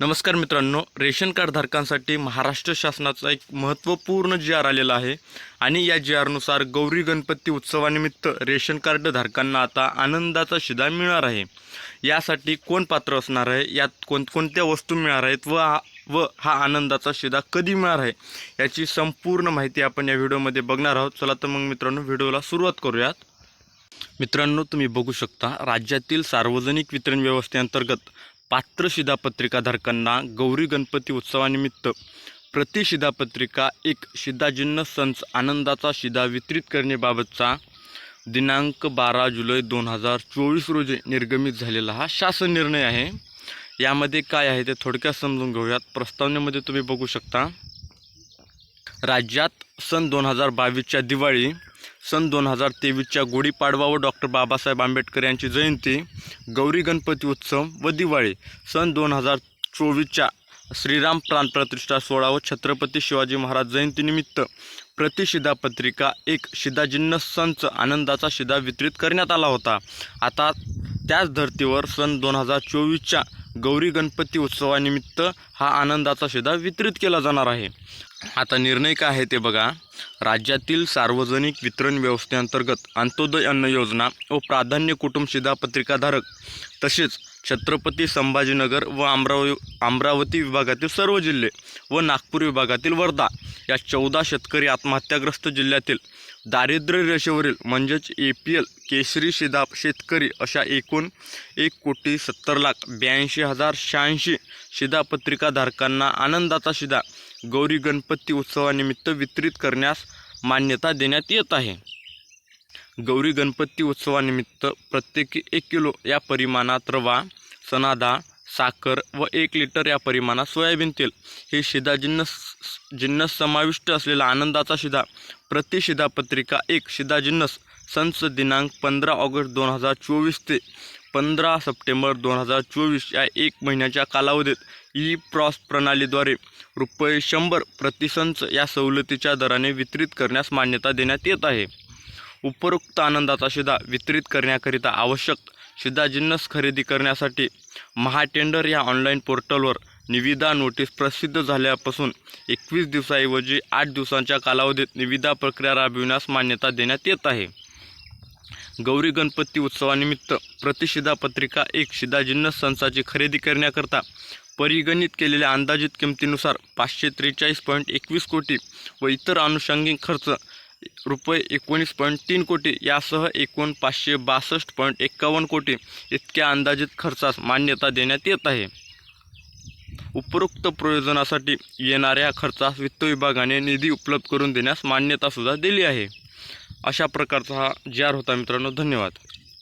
नमस्कार मित्रांनो रेशन कार्डधारकांसाठी महाराष्ट्र शासनाचा एक महत्त्वपूर्ण जी आर आलेला आहे आणि या जी आरनुसार गौरी गणपती उत्सवानिमित्त रेशन कार्ड धारकांना आता आनंदाचा शिदा मिळणार आहे. यासाठी कोण पात्र असणार आहे? यात कोणकोणत्या वस्तू मिळणार आहेत? व हा व हा आनंदाचा शिदा कधी मिळणार आहे? याची संपूर्ण माहिती आपण या व्हिडिओमध्ये बघणार आहोत. चला तर मग मित्रांनो व्हिडिओला सुरुवात करूयात. मित्रांनो तुम्ही बघू शकता राज्यातील सार्वजनिक वितरण व्यवस्थेअंतर्गत पात्र शिधापत्रिकाधारकांना गौरी गणपती उत्सवानिमित्त प्रति शिधापत्रिका एक शिधाजिन्ह संच आनंदाचा शिधा वितरित करण्याबाबतचा दिनांक बारा जुलै दोन हजार चोवीस रोजी निर्गमित झालेला हा शासन निर्णय आहे. यामध्ये काय आहे ते थोडक्यात समजून घेऊयात. प्रस्तावनेमध्ये तुम्ही बघू शकता. राज्यात सन दोन हजार बावीसच्या दिवाळी सन दोन हजार तेवीसच्या गुढीपाडवा व डॉक्टर बाबासाहेब आंबेडकर यांची जयंती गौरी गणपती उत्सव व दिवाळी सन दोन हजार चोवीसच्या श्रीराम प्राण प्रतिष्ठा सोहळा व छत्रपती शिवाजी महाराज जयंतीनिमित्त प्रतिशिधा पत्रिका एक शिधाजिन्न संच आनंदाचा शिधा वितरित करण्यात आला होता. आता त्याच धर्तीवर सन दोन हजार चोवीसच्या गौरी गणपती उत्सवानिमित्त हा आनंदाचा शिधा वितरित केला जाणार आहे. आता निर्णय काय आहे ते बघा. राज्यातील सार्वजनिक वितरण व्यवस्थेअंतर्गत अंत्योदय अन्न योजना व प्राधान्य कुटुंब शिधापत्रिकाधारक तसेच छत्रपती संभाजीनगर व अमराव अमरावती विभागातील सर्व जिल्हे व नागपूर विभागातील वर्धा या चौदा शेतकरी आत्महत्याग्रस्त जिल्ह्यातील दारिद्र्य रेषेवरील म्हणजेच ए पी एल केसरी शिदाब शेतकरी अशा एकूण एक कोटी सत्तर लाख ब्याऐंशी हजार शहाऐंशी शिधापत्रिकाधारकांना आनंदाचा शिधा गौरी गणपती उत्सवानिमित्त वितरित करण्यास मान्यता देण्यात येत आहे. गौरी गणपती उत्सवानिमित्त प्रत्येकी एक किलो या परिमाणात रवा चणा साखर व एक लिटर या परिमाणात सोयाबीन तेल. हे शिधा जिन्नस जिन्नस समाविष्ट असलेला आनंदाचा शिधा. प्रतिशिधा पत्रिका एक शिधा जिन्नस. संच दिनांक पंधरा ऑगस्ट दोन हजार चोवीस ते पंधरा सप्टेंबर दोन हजार चोवीस या एक महिन्याच्या कालावधीत ई प्रॉस प्रणालीद्वारे रुपये शंभर प्रतिसंच या सवलतीच्या दराने वितरित करण्यास मान्यता देण्यात येत आहे. उपरोक्त आनंदाचा शिदा वितरित करण्याकरिता आवश्यक शिधा जिन्नस खरेदी करण्यासाठी महाटेंडर या ऑनलाईन पोर्टलवर निविदा नोटीस प्रसिद्ध झाल्यापासून एकवीस दिवसाऐवजी आठ दिवसांच्या कालावधीत निविदा प्रक्रिया राबविण्यास मान्यता देण्यात येत आहे. गौरी गणपती उत्सवानिमित्त प्रतिशिधा पत्रिका एक शिधा जिन्नस संचाची खरेदी करण्याकरता परिगणित केलेल्या अंदाजित किमतीनुसार पाचशे त्रेचाळीस पॉईंट एकवीस कोटी व इतर आनुषंगिक खर्च रुपये एकोणीस पॉईंट तीन कोटी यासह एकूण पाचशे बासष्ट पॉईंट एक्कावन्न कोटी इतक्या अंदाजित खर्चास मान्यता देण्यात येत आहे. उपरोक्त प्रयोजनासाठी येणाऱ्या खर्चास वित्त विभागाने निधी उपलब्ध करून देण्यास मान्यतासुद्धा दिली आहे. अशा प्रकारचा हा जार होता मित्रांनो धन्यवाद.